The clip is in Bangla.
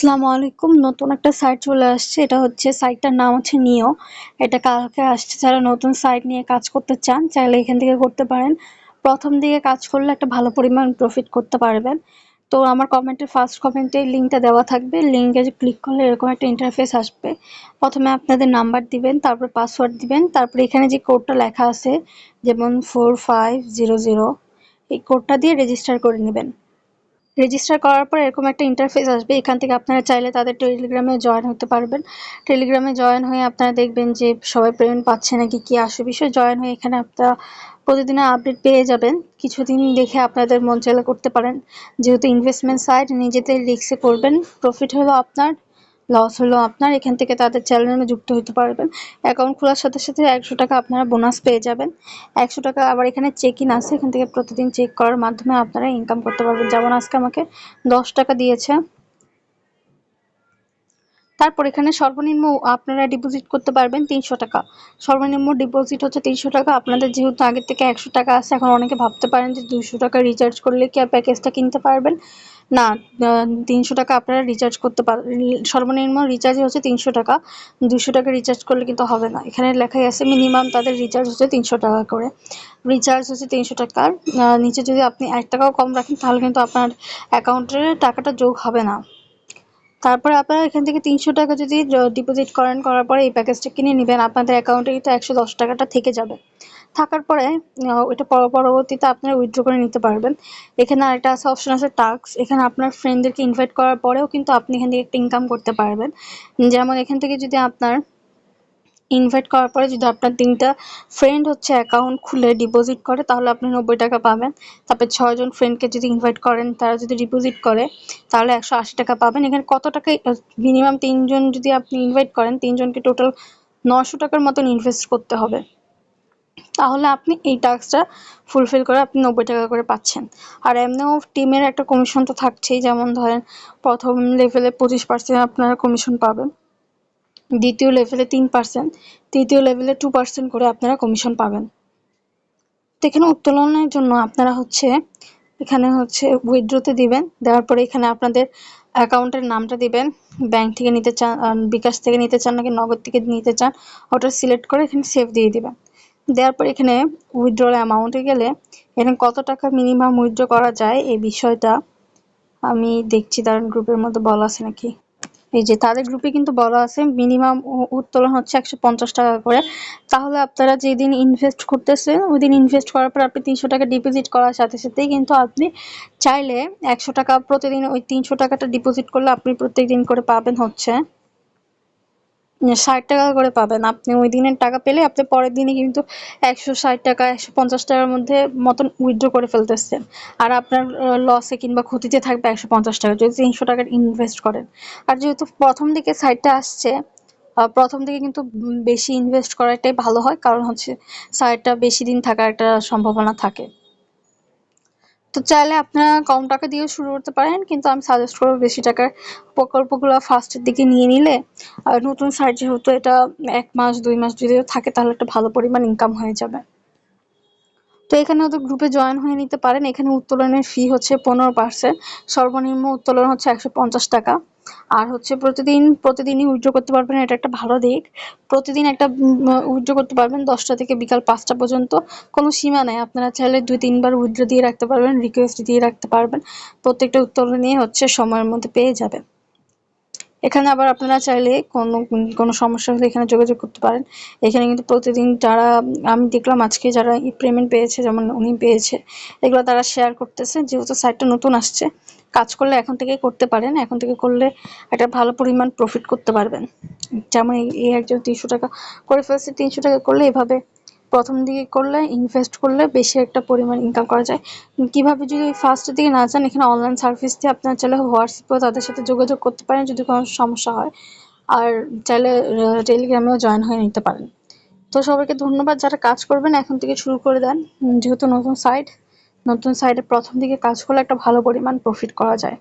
আসসালামু আলাইকুম। নতুন একটা সাইট চলে আসছে। এটা হচ্ছে সাইটটার নাম হচ্ছে নিও এটা কালকে আসছে। যারা নতুন সাইট নিয়ে কাজ করতে চান, চাইলে এখান থেকে করতে পারেন। প্রথম দিকে কাজ করলে একটা ভালো পরিমাণ প্রফিট করতে পারবেন। তো আমার কমেন্টের ফার্স্ট কমেন্টে লিঙ্কটা দেওয়া থাকবে। লিঙ্কে ক্লিক করলে এরকম একটা ইন্টারফেস আসবে। প্রথমে আপনাদের নাম্বার দিবেন, তারপর পাসওয়ার্ড দিবেন, তারপর এখানে যে কোডটা লেখা আছে, যেমন ফোর ফাইভ জিরো জিরো এই কোডটা দিয়ে রেজিস্টার করে নেবেন। রেজিস্টার করার পর এরকম একটা ইন্টারফেস আসবে। এখান থেকে আপনারা চাইলে তাদের টেলিগ্রামে জয়েন হতে পারবেন। টেলিগ্রামে জয়েন হয়ে আপনারা দেখবেন যে সবাই পেমেন্ট পাচ্ছে নাকি কি আসে বিষয়ে। জয়েন হয়ে এখানে আপনারা প্রতিদিনের আপডেট পেয়ে যাবেন। কিছুদিন দেখে আপনাদের মন চাইলে করতে পারেন। যেহেতু ইনভেস্টমেন্ট সাইট নিজেদের রিক্সে করবেন। প্রফিট হলো আপনার। লস হলো আপনার, এখান থেকে তাদের চ্যানেলে যুক্ত হতে পারবেন। অ্যাকাউন্ট খোলার সাথে সাথে একশো টাকা আপনারা বোনাস পেয়ে যাবেন। একশো টাকা আবার এখানে চেক ইন আছে, এখান থেকে প্রতিদিন চেক করার মাধ্যমে আপনারা ইনকাম করতে পারবেন। যেমন আজকে আমাকে দশ টাকা দিয়েছে। তারপর এখানে সর্বনিম্ন আপনারা ডিপোজিট করতে পারবেন তিনশো টাকা। সর্বনিম্ন ডিপোজিট হচ্ছে তিনশো টাকা। আপনাদের যেহেতু আগের থেকে একশো টাকা আছে, এখন অনেকে ভাবতে পারেন যে দুশো টাকা রিচার্জ করলে কি আর প্যাকেজটা কিনতে পারবেন? না তিনশো টাকা আপনারা রিচার্জ করতে পারেন সর্বনিম্ন রিচার্জ হচ্ছে তিনশো টাকা। দুশো টাকা রিচার্জ করলে কিন্তু হবে না। এখানে লেখাই আছে মিনিমাম তাদের রিচার্জ হচ্ছে তিনশো টাকা করে। রিচার্জ হচ্ছে তিনশো টাকার নিচে যদি আপনি এক টাকাও কম রাখেন, তাহলে কিন্তু আপনার অ্যাকাউন্টের টাকাটা যোগ হবে না। তারপরে আপনারা এখান থেকে তিনশো টাকা যদি ডিপোজিট করেন, করার পরে এই প্যাকেজটা কিনে নেবেন, আপনাদের অ্যাকাউন্টে কিন্তু একশো দশ টাকাটা থেকে যাবে। থাকার পরে ওইটা পরবর্তীতে আপনারা উইথড্র করে নিতে পারবেন। এখানে আরেকটা আছে অপশন আছে টাস্ক এখানে আপনার ফ্রেন্ডদেরকে ইনভাইট করার পরেও কিন্তু আপনি এখান থেকে একটা ইনকাম করতে পারবেন। যেমন এখান থেকে যদি আপনার ইনভাইট করার পরে যদি আপনার তিনটা ফ্রেন্ড হচ্ছে অ্যাকাউন্ট খুলে ডিপোজিট করে, তাহলে আপনি নব্বই টাকা পাবেন। তারপর ছয়জন ফ্রেন্ডকে যদি ইনভাইট করেন, তারা যদি ডিপোজিট করে, তাহলে একশো আশি টাকা পাবেন। এখানে কত টাকা মিনিমাম তিনজন যদি আপনি ইনভাইট করেন, তিনজনকে টোটাল নশো টাকার মতন ইনভেস্ট করতে হবে। তাহলে আপনি এই টাস্কটা ফুলফিল করে আপনি নব্বই টাকা করে পাচ্ছেন। আর এমনিও টিমের একটা কমিশন তো থাকছেই, যেমন ধরেন প্রথম লেভেলে পঁচিশ পার্সেন্ট আপনারা কমিশন পাবেন। দ্বিতীয় লেভেলে তিন পার্সেন্ট তৃতীয় লেভেলে টু পার্সেন্ট করে আপনারা কমিশন পাবেন। তো এখানে উত্তোলনের জন্য আপনারা হচ্ছে, এখানে হচ্ছে উইথড্রোতে দিবেন, দেওয়ার পরে এখানে আপনাদের অ্যাকাউন্টের নামটা দিবেন ব্যাংক থেকে নিতে চান বিকাশ থেকে নিতে চান নাকি নগদ থেকে নিতে চান, ওটা সিলেক্ট করে এখানে সেভ দিয়ে দিবেন। দেওয়ার পর এখানে উইথড্রল অ্যামাউন্টে গেলে এখানে কত টাকা মিনিমাম উইথড্র করা যায় এই বিষয়টা আমি দেখছি দাঁড়ান গ্রুপের মধ্যে বলা আছে নাকি? এই যে তাদের গ্রুপে কিন্তু বলা আছে মিনিমাম উত্তোলন হচ্ছে একশো পঞ্চাশ টাকা করে। তাহলে আপনারা যেদিন ইনভেস্ট করতেছেন ওই দিন ইনভেস্ট করার পর আপনি তিনশো টাকা ডিপোজিট করার সাথে সাথেই কিন্তু আপনি চাইলে একশো টাকা প্রতিদিন ওই তিনশো টাকাটা ডিপোজিট করলে আপনি প্রত্যেক দিন করে পাবেন হচ্ছে। ষাট টাকা করে পাবেন। আপনি ওই দিনের টাকা পেলে আপনি পরের দিনে কিন্তু একশো ষাট টাকা, একশো পঞ্চাশ টাকার মধ্যে মতন উইথড্র করে ফেলতেছেন। আর আপনার লসে কিংবা ক্ষতিতে থাকবে একশো পঞ্চাশ টাকা, যদি তিনশো টাকার ইনভেস্ট করেন। আর যেহেতু প্রথম দিকে সাইটটা আসছে প্রথম দিকে কিন্তু বেশি ইনভেস্ট করাটাই ভালো হয়, কারণ হচ্ছে সাইটটা বেশি দিন থাকার একটা সম্ভাবনা থাকে। তো চাইলে আপনারা কম টাকা দিয়েও শুরু করতে পারেন, কিন্তু আমি সাজেস্ট করব বেশি টাকার প্রকল্পগুলো ফার্স্টের দিকে নিয়ে নিলে, আর নতুন সাইট যেহেতু এটা এক মাস, দুই মাস যদিও থাকে, তাহলে একটা ভালো পরিমাণ ইনকাম হয়ে যাবে। তো এখানে ওদের গ্রুপে জয়েন হয়ে নিতে পারেন, এখানে উত্তোলনের ফি হচ্ছে পনেরো পার্সেন্ট সর্বনিম্ন উত্তোলন হচ্ছে একশো পঞ্চাশ টাকা। আর হচ্ছে প্রতিদিন, প্রতিদিনই উইথড্র করতে পারবেন, এটা একটা ভালো দিক। প্রতিদিন একটা উইথড্র করতে পারবেন দশটা থেকে বিকাল পাঁচটা পর্যন্ত। কোনো সীমা নেই, আপনারা চাইলে দুই, তিনবার উইথড্র দিয়ে রাখতে পারবেন রিকোয়েস্ট দিয়ে রাখতে পারবেন। প্রত্যেকটা উত্তর নিয়ে হচ্ছে সময়ের মধ্যে পেয়ে যাবেন। এখানে আবার আপনারা চাইলে কোনো কোনো সমস্যা হলে এখানে যোগাযোগ করতে পারেন। এখানে কিন্তু প্রতিদিন যারা, আমি দেখলাম আজকে যারা পেমেন্ট পেয়েছে, যেমন উনি পেয়েছে, এগুলো তারা শেয়ার করতেছে। যেহেতু সাইটটা নতুন আসছে, কাজ করলে এখন থেকে করতে পারেন। এখন থেকে করলে একটা ভালো পরিমাণ প্রফিট করতে পারবেন। যেমন এই একজন তিনশো টাকা করে ফেলছে, তিনশো টাকা করলে এভাবে প্রথম দিকে করলে ইনভেস্ট করলে বেশি একটা পরিমাণ ইনকাম করা যায়। কীভাবে যদি ফার্স্টের দিকে না যান এখানে অনলাইন সার্ভিস দিয়ে আপনার চাইলে হোয়াটসঅ্যাপেও তাদের সাথে যোগাযোগ করতে পারেন যদি কোনো সমস্যা হয়। আর চাইলে টেলিগ্রামেও জয়েন হয়ে নিতে পারেন। তো সবাইকে ধন্যবাদ যারা কাজ করবেন, এখন থেকে শুরু করে দেন। যেহেতু নতুন সাইট নতুন সাইটে প্রথম দিকে কাজ করলে একটা ভালো পরিমাণ প্রফিট করা যায়।